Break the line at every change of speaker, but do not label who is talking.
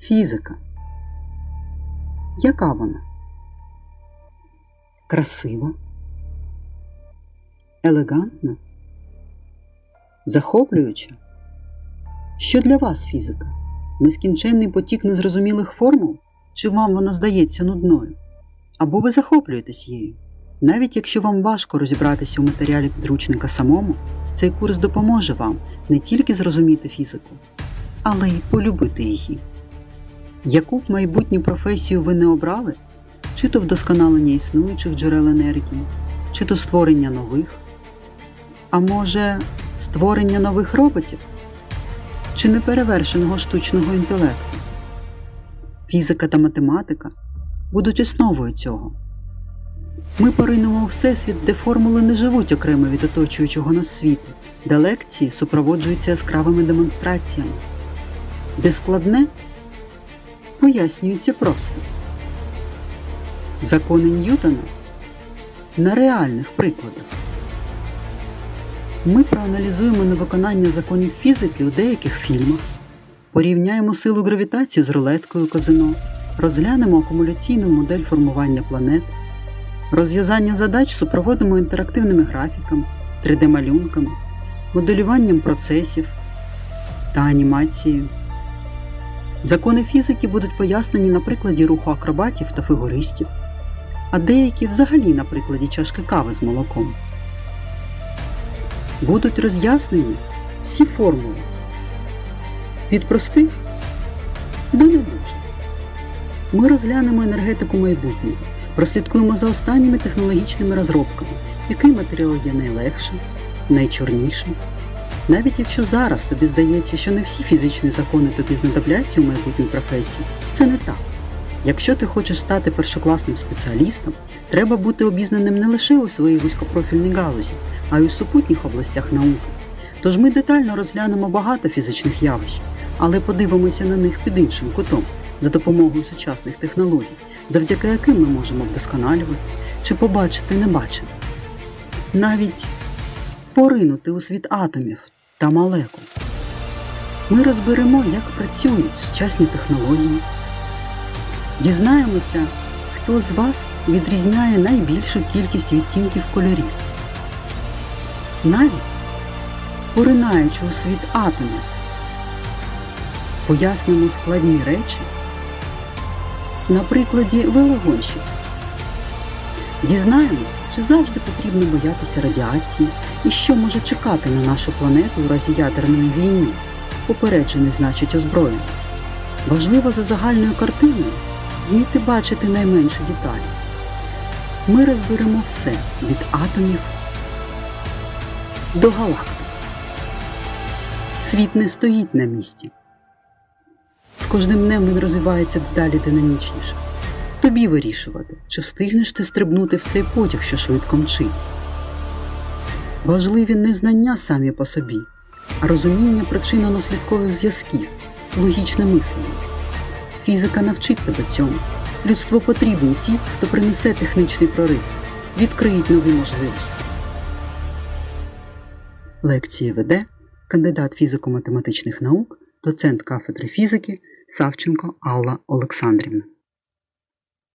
Фізика. Яка вона? Красива, елегантна, захоплююча. Що для вас фізика? Нескінченний потік незрозумілих формул? Чи вам вона здається нудною? Або ви захоплюєтесь її? Навіть якщо вам важко розібратися у матеріалі підручника самому, цей курс допоможе вам не тільки зрозуміти фізику, але й полюбити її. Яку б майбутню професію ви не обрали, чи то вдосконалення існуючих джерел енергії, чи то створення нових, а може, створення нових роботів, чи неперевершеного штучного інтелекту. Фізика та математика будуть основою цього. Ми поринемо у всесвіт, де формули не живуть окремо від оточуючого нас світу, де лекції супроводжуються яскравими демонстраціями, де складне пояснюється просто. Закони Ньютона на реальних прикладах. Ми проаналізуємо невиконання законів фізики у деяких фільмах, порівняємо силу гравітації з рулеткою казино, розглянемо акумуляційну модель формування планет, розв'язання задач супроводимо інтерактивними графіками, 3D-малюнками, моделюванням процесів та анімацією. Закони фізики будуть пояснені на прикладі руху акробатів та фігуристів, а деякі взагалі на прикладі чашки кави з молоком. Будуть роз'яснені всі формули від простих до дуже. Ми розглянемо енергетику майбутнього, прослідкуємо за останніми технологічними розробками, який матеріал є найлегшим, найчорнішим. Навіть якщо зараз тобі здається, що не всі фізичні закони тобі знадобляться у майбутній професії, це не так. Якщо ти хочеш стати першокласним спеціалістом, треба бути обізнаним не лише у своїй вузькопрофільній галузі, а й у супутніх областях науки. Тож ми детально розглянемо багато фізичних явищ, але подивимося на них під іншим кутом за допомогою сучасних технологій, завдяки яким ми можемо вдосконалювати чи побачити небачене. Навіть поринути у світ атомів та молекул. Ми розберемо, як працюють сучасні технології. Дізнаємося, хто з вас відрізняє найбільшу кількість відтінків кольорів. Навіть поринаючи у світ атомів, пояснимо складні речі на прикладі велогонщиків. Дізнаємось, чи завжди потрібно боятися радіації і що може чекати на нашу планету у разі ядерної війни. Попереджений значить озброєний. Важливо за загальною картиною вміти бачити найменші деталі. Ми розберемо все від атомів до галактик. Світ не стоїть на місці. З кожним днем він розвивається дедалі динамічніше. Тобі вирішувати, чи встигнеш ти стрибнути в цей потяг, що швидко мчить. Важливі не знання самі по собі, а розуміння причинно-наслідкових зв'язків, логічне мислення. Фізика навчить тебе цьому. Людству потрібні ті, хто принесе технічний прорив, відкриють нові можливості. Лекції веде кандидат фізико-математичних наук, доцент кафедри фізики Савченко Алла Олександрівна.